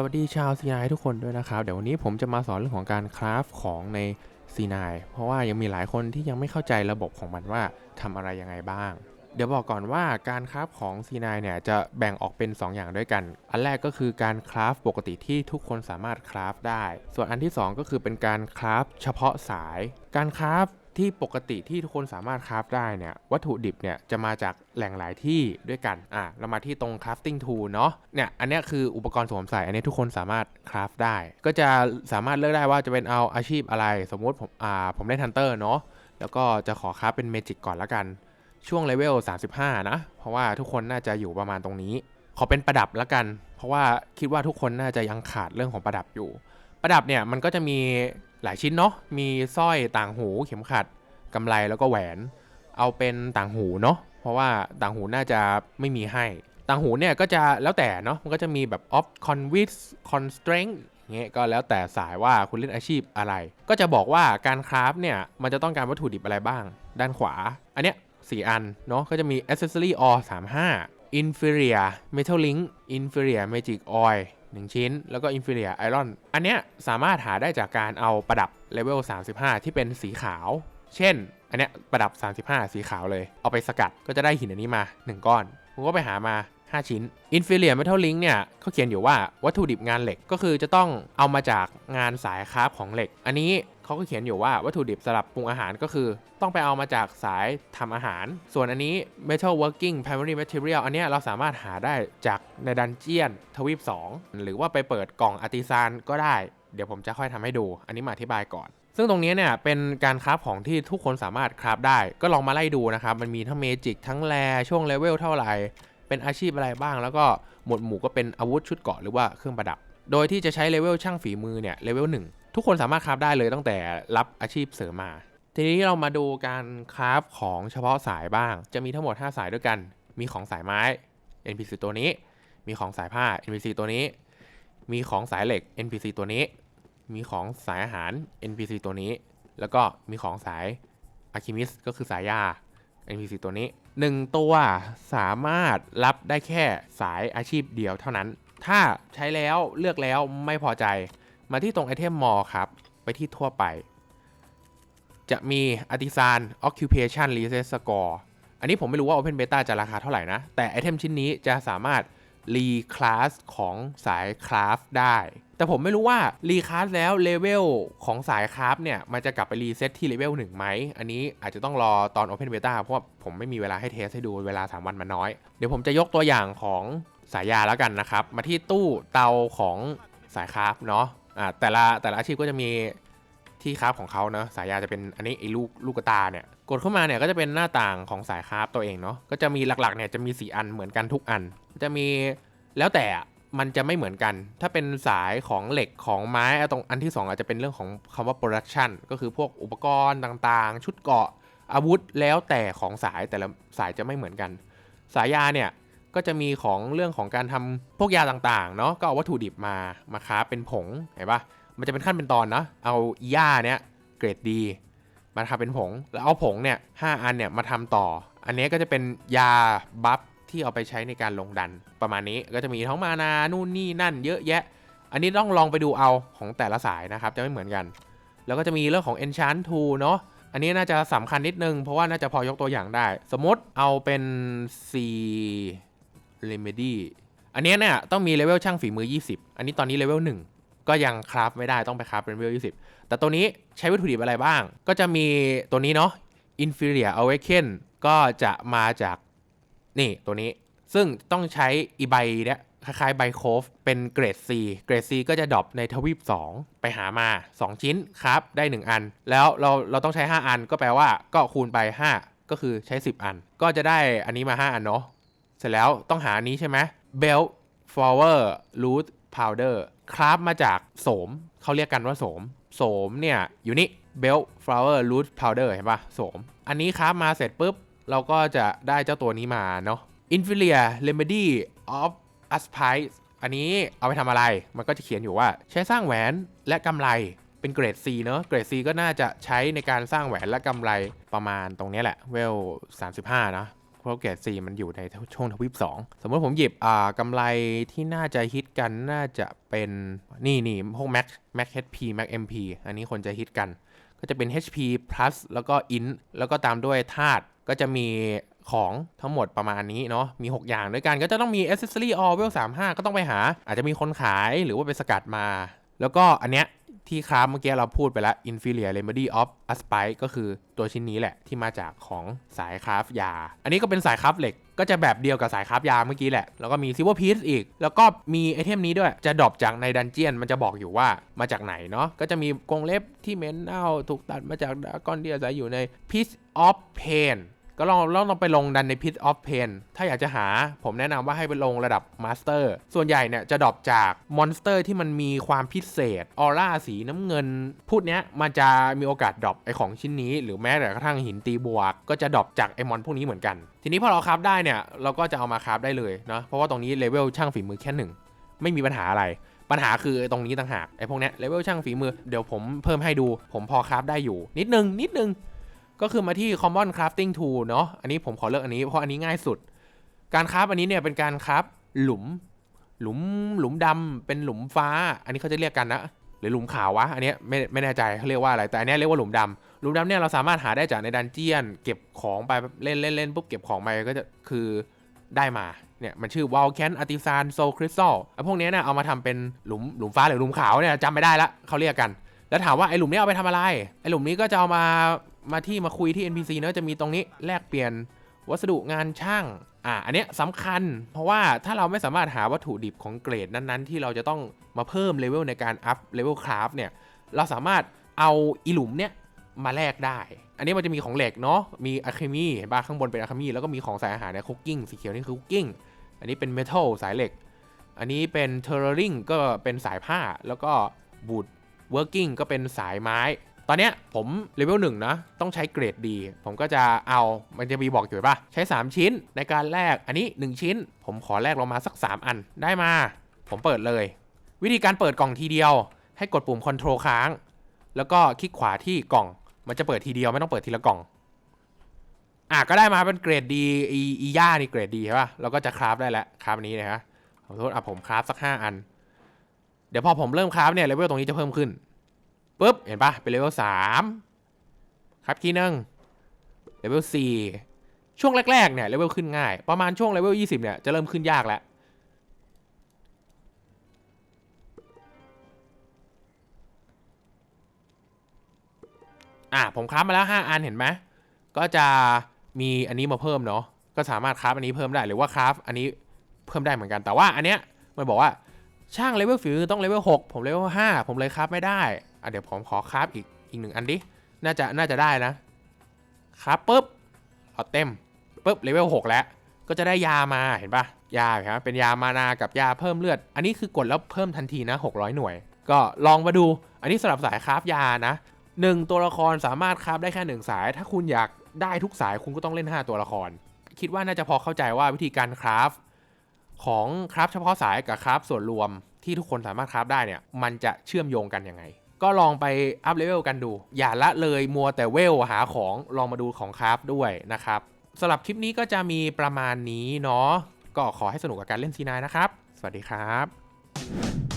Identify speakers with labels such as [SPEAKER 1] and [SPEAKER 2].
[SPEAKER 1] สวัสดีชาว C9 ทุกคนด้วยนะครับ เดี๋ยววันนี้ผมจะมาสอนเรื่องของการคราฟของใน C9 เพราะว่ายังมีหลายคนที่ยังไม่เข้าใจระบบของมันว่าทำอะไรยังไงบ้าง เดี๋ยวบอกก่อนว่าการคราฟของ C9 เนี่ยจะแบ่งออกเป็น 2 อย่างด้วยกัน อันแรกก็คือการคราฟปกติที่ทุกคนสามารถคราฟได้ ส่วนอันที่ 2 ก็คือเป็นการคราฟเฉพาะสาย การคราฟ ที่ปกติที่ทุกคนสามารถคราฟได้เนี่ยวัตถุดิบเนี่ยจะมาจากแหล่งหลายที่ด้วยกันอะเรามาที่ตรง crafting tool เนาะเนี่ยอันนี้คืออุปกรณ์สวมใส่อันนี้ทุกคนสามารถคราฟได้ ก็จะสามารถเลือกได้ว่าจะเป็นเอาอาชีพอะไร สมมุติผมอ่าผมเล่นฮันเตอร์เนาะแล้วก็จะขอคราฟเป็นเมจิกก่อนละกันช่วงเลเวล35 นะ เพราะว่าทุกคนน่าจะอยู่ประมาณตรงนี้ ขอเป็นประดับละกัน เพราะว่าคิดว่าทุกคนน่าจะยังขาดเรื่องของประดับอยู่ ประดับเนี่ยมันก็จะมี หลายชิ้นเนาะมีสร้อยต่างหูเข็มขัดกำไรแล้วก็แหวน เอาเป็นต่างหูเนาะเพราะว่าต่างหูน่าจะไม่มีให้ ต่างหูเนี่ยก็จะแล้วแต่เนาะมันก็จะมีแบบ off convince constraint อย่างเงี้ยก็แล้วแต่สายว่าคุณเล่นอาชีพอะไร ก็จะบอกว่าการคราฟเนี่ยมันจะต้องการวัตถุดิบอะไรบ้าง ด้านขวา อันเนี้ย4อันเนาะก็จะมี accessory or 35 inferior metal link inferior magic oil 1 ชิ้น แล้วก็อินฟิเลียไอรอน อันเนี้ยสามารถหาได้จากการเอาประดับเลเวล 35 ที่เป็นสีขาว เช่น อันเนี้ยประดับ 35 สีขาวเลย เอาไปสกัดก็จะได้หินอันนี้มา 1 ก้อนผมก็ไปหามา 5 ชิ้น Inferior Metal Link เนี่ยเขาเขียนอยู่ว่าวัตถุดิบงานเหล็กก็คือจะต้องเอามาจากงานสายคราฟของเหล็ก อันนี้เขาก็เขียนอยู่ว่าวัตถุดิบสำหรับปรุงอาหารก็คือ ต้องไปเอามาจากสายทำอาหาร ส่วนอันนี้ Metal Working Primary Material อันเนี้ยเราสามารถหาได้จากในดันเจียนทวีป 2 หรือว่าไปเปิดกล่องอาร์ติซานก็ได้ เดี๋ยวผมจะค่อยทำให้ดู อันนี้มาอธิบายก่อนซึ่งตรงนี้เนี่ยเป็นการคราฟของที่ทุกคนสามารถคราฟได้ ก็ลองมาไล่ดูนะครับ มันมีทั้งเมจิกทั้งแรช่วงเลเวลเท่าไหร่ เป็นอาชีพอะไรบ้าง แล้วก็หมวดหมู่ก็เป็นอาวุธชุดเกราะหรือว่าเครื่องประดับ โดยที่จะใช้เลเวลช่างฝีมือเนี่ยเลเวล1ทุกคนสามารถคราฟได้เลยตั้งแต่รับอาชีพเสริมมา ทีนี้เรามาดูการคราฟของเฉพาะสายบ้าง จะมีทั้งหมด 5 สายด้วยกัน มีของสายไม้ NPC ตัวนี้ มีของสายผ้า NPC ตัวนี้ มีของสายเหล็ก NPC ตัวนี้ มีของสายอาหาร NPC ตัวนี้ แล้วก็มีของสายอะคิมิสก็คือสายยา NPC ตัวนี้ 1 ตัวสามารถรับได้แค่สายอาชีพเดียวเท่านั้น ถ้าใช้แล้วเลือกแล้วไม่พอใจ มาที่ตรงไอเทมมอลครับ ไปที่ทั่วไป จะมี Artisan Occupation Reset Score อันนี้ผมไม่รู้ว่า Open Beta จะราคาเท่าไหร่นะ แต่ไอเทมชิ้นนี้จะสามารถ รีคลาสของสายคราฟได้ แต่ผมไม่รู้ว่ารีคลาสแล้วเลเวลของสายคราฟเนี่ย มันจะกลับไปรีเซ็ตที่เลเวลหนึ่งไหม อันนี้อาจจะต้องรอตอน Open Beta เพราะผมไม่มีเวลาให้เทสให้ดูเวลา 3 วันมันน้อย เดี๋ยวผมจะยกตัวอย่างของสายยาแล้วกันนะครับ มาที่ตู้เตาของสายคราฟเนาะอ่าแต่ละแต่ละอาชีพก็จะมีที่คราฟของเขาเนาะสายยาจะเป็นอันนี้ไอ้ลูกลูกกระตาเนี่ย กดเข้ามาเนี่ยก็จะเป็นหน้าต่างของสายคราฟตัวเองเนาะก็จะมีหลักๆเนี่ยจะมี 4 อันเหมือนกันทุกอัน จะมีแล้วแต่มันจะไม่เหมือนกัน ถ้าเป็นสายของเหล็กของไม้ตรงอันที่ 2 อาจจะเป็นเรื่องของคำว่า production ก็คือพวกอุปกรณ์ต่างๆ ชุดเกราะอาวุธแล้วแต่ของสายแต่ละสายจะไม่เหมือนกัน สายยาเนี่ยก็จะมีของเรื่องของการทำพวกยาต่างๆเนาะก็เอาวัตถุดิบมามาคราเป็นผงเห็นปะมันจะเป็นขั้นเป็นตอนนะเอาหญ้าเนี้ยเกรดดี มาทำเป็นผง แล้วเอาผงเนี่ยห้าอันเนี่ยมาทำต่อ อันนี้ก็จะเป็นยาบัฟที่เอาไปใช้ในการลงดัน ประมาณนี้ก็จะมีท้องมานา นู่นนี่นั่นเยอะแยะ อันนี้ต้องลองไปดูเอาของแต่ละสายนะครับ จะไม่เหมือนกัน แล้วก็จะมีเรื่องของ enchant tool เนาะอันนี้น่าจะสำคัญนิดนึง เพราะว่าน่าจะพอยกตัวอย่างได้ สมมติเอาเป็น C remedy อันนี้เนี่ยต้องมีเลเวลช่างฝีมือ 20 อันนี้ตอนนี้เลเวล1 ก็ยังคราฟไม่ได้ต้องไปคราฟเป็นเลเวล20แต่ตัวนี้ใช้วัตถุดิบอะไรบ้าง ก็จะมีตัวนี้เนาะ Inferior Awaken ก็จะมาจากนี่ตัวนี้ ซึ่งต้องใช้อีใบเนี่ยคล้ายๆใบโคฟเป็นเกรด C เกรด C ก็จะดรอปในทวีป 2 ไปหามา 2 ชิ้นครับได้ 1 อัน แล้วเราเราต้องใช้ 5 อันก็แปลว่าก็คูณไป 5 ก็คือใช้ 10 อัน ก็จะได้อันนี้มา 5 อันเนาะเสร็จแล้วต้องหาอันนี้ใช่ไหม belt flower root powder คราฟมาจากโสมเขาเรียกกันว่าโสม โสมเนี่ยอยู่นี่ belt flower root powder เห็นปะโสม อันนี้คราฟมาเสร็จปุ๊บ เราก็จะได้เจ้าตัวนี้มาเนาะ inferior remedy of aspice อันนี้เอาไปทำอะไรมันก็จะเขียนอยู่ว่าใช้สร้างแหวนและกำไรเป็นเกรด C เนอะเกรด C ก็น่าจะใช้ในการสร้างแหวนและกำไรประมาณตรงนี้แหละเวล35 นะ ราะเกรด C มันอยู่ในช่วงทวีป2 สมมติผมหยิบอ่ากำไรที่น่าจะฮิตกันน่าจะเป็นนี่นี่พวก Mac Mac HP Mac MP อันนี้คนจะฮิตกัน ก็จะเป็น HP plus แล้วก็ int แล้วก็ตามด้วยธาตุก็จะมีของทั้งหมดประมาณนี้เนาะ มี 6 อย่างด้วยกัน ก็จะต้องมี accessory all level 35 ก็ต้องไปหา อาจจะมีคนขายหรือว่าไปสกัดมา แล้วก็อันเนี้ย ที่คราฟเมื่อกี้เราพูดไปแล้ว inferior remedy of aspite ก็คือตัวชิ้นนี้แหละที่มาจากของสายคราฟยา อันนี้ก็เป็นสายคราฟเหล็ก ก็จะแบบเดียวกับสายคราฟยาเมื่อกี้แหละ แล้วก็มี silver piece อีก แล้วก็มีไอเทมนี้ด้วย จะดรอปจากในดันเจียน มันจะบอกอยู่ว่ามาจากไหนเนาะ ก็จะมีกรงเล็บที่เมนเน่าถูกตัดมาจากดากอนที่อายอยู่ใน piece of pain ก็ลองลองลองไปลงดันใน Pit of Pain ถ้าอยากจะหาผมแนะนำว่าให้ไปลงระดับ Master ส่วนใหญ่เนี่ยจะดรอปจากมอนสเตอร์ที่มันมีความพิเศษ ออร่าสีน้ำเงิน พูดเนี้ยมันจะมีโอกาสดรอปไอของชิ้นนี้ หรือแม้แต่กระทั่งหินตีบวก ก็จะดรอปจากไอมอนพวกนี้เหมือนกัน ทีนี้พอเราคราฟได้เนี่ยเราก็จะเอามาคราฟได้เลยเนาะเพราะว่าตรงนี้เลเวลช่างฝีมือแค่หนึ่งไม่มีปัญหาอะไรปัญหาคือตรงนี้ต่างหากไอพวกเนี้ยเลเวลช่างฝีมือเดี๋ยวผมเพิ่มให้ดู ผมพอคราฟได้อยู่ นิดนึงนิดนึง ก็คือมาที่ common crafting tool เนาะอันนี้ผมขอเลือกอันนี้เพราะอันนี้ง่ายสุด การคราฟอันนี้เนี่ยเป็นการคราฟหลุม หลุมหลุมดำเป็นหลุมฟ้า อันนี้เขาจะเรียกกันนะหรือหลุมขาววะอันนี้ไม่ไม่แน่ใจเขาเรียกว่าอะไรแต่อันนี้เรียกว่าหลุมดำหลุมดำเนี่ยเราสามารถหาได้จากในดันเจียน เก็บของไปเล่นเล่นเล่นปุ๊บเก็บของไปก็จะคือได้มาเนี่ยมันชื่อ Vulcan Artisan Soul Crystal ไอ้พวกเนี้ยเนี่ยเอามาทำเป็นหลุมหลุมฟ้าหรือหลุมขาวเนี่ยจำไม่ได้ละเขาเรียกกัน แล้วถามว่าไอ้หลุมนี้เอาไปทำอะไรไอ้หลุมนี้ก็จะเอามา มาที่มาคุยที่ NPC เนอะจะมีตรงนี้แลกเปลี่ยนวัสดุงานช่าง อะอันเนี้ยสำคัญ เพราะว่าถ้าเราไม่สามารถหาวัตถุดิบของเกรดนั้นๆ ที่เราจะต้องมาเพิ่มเลเวลในการอัพเลเวลคราฟเนี่ย เราสามารถเอาอีหลุมเนี้ยมาแลกได้ อันนี้มันจะมีของเหล็กเนาะ มีอะเคมีเห็นปะข้างบนเป็นอะเคมีแล้วก็มีของสายอาหารเนี่ยคุกกิ้งสีเขียวนี่คือคุกกิ้ง อันนี้เป็นเมทัลสายเหล็ก อันนี้เป็นเทอร์ริงก็เป็นสายผ้า แล้วก็บูดเวิร์กิ่งก็เป็นสายไม้ ตอนเนี้ยผมเลเวลหนึ่งนะ ต้องใช้เกรดดี ผมก็จะเอามันจะมีบอกอยู่ป่ะ ใช้ 3 ชิ้นในการแลกอันนี้ 1 ชิ้น ผมขอแลกลงมาสัก 3 อันได้มา ผมเปิดเลย วิธีการเปิดกล่องทีเดียว ให้กดปุ่ม Ctrl ค้าง แล้วก็คลิกขวาที่กล่อง มันจะเปิดทีเดียวไม่ต้องเปิดทีละกล่องอะก็ได้มาเป็นเกรดดีอีอีย่านี่เกรดดีใช่ป่ะเราก็จะคราฟได้แล้วคราฟนนี้นะฮะขอโทษอะผมคราฟสัก 5 อัน เดี๋ยวพอผมเริ่มคราฟเนี่ยเลเวลตรงนี้จะเพิ่มขึ้น ปุ๊บ เห็นปะเป็นเลเวลสามครับทีนึงเลเวลสี่ช่วงแรก ๆ เนี่ยเลเวลขึ้นง่าย ประมาณช่วงเลเวลยี่สิบเนี่ย จะเริ่มขึ้นยากแล้ว อะ ผมคราฟมาแล้ว 5 อันเห็นไหม ก็จะมีอันนี้มาเพิ่มเนาะ ก็สามารถคราฟอันนี้เพิ่มได้ หรือว่าคราฟอันนี้เพิ่มได้เหมือนกัน แต่ว่าอันเนี้ยมันบอกว่าช่างเลเวลฝีมือต้องเลเวล6ผมเลเวล5ผมเลยคราฟไม่ได้ เดี๋ยวผมขอคราฟอีกอีกหนึ่งอันดิ น่าจะน่าจะได้นะ ครับปุ๊บเอาเต็มปุ๊บเลเวล6แล้ว ก็จะได้ยามาเห็นปะยาครับเป็นยามานากับยาเพิ่มเลือด อันนี้คือกดแล้วเพิ่มทันทีนะ 600 หน่วย ก็ลองมาดู อันนี้สำหรับสายคราฟยานะหนึ่งตัวละครสามารถคราฟได้แค่หนึ่งสาย ถ้าคุณอยากได้ทุกสายคุณก็ต้องเล่น 5 ตัวละคร คิดว่าน่าจะพอเข้าใจว่าวิธีการคราฟของคราฟเฉพาะสายกับคราฟส่วนรวมที่ทุกคนสามารถคราฟได้เนี่ย มันจะเชื่อมโยงกันยังไง ก็ลองไปอัพเลเวลกันดู อย่าละเลยมัวแต่เวลหาของลองมาดูของคราฟด้วยนะครับสำหรับคลิปนี้ก็จะมีประมาณนี้เนาะก็ขอให้สนุกกับการเล่นซีนายนะครับ สวัสดีครับ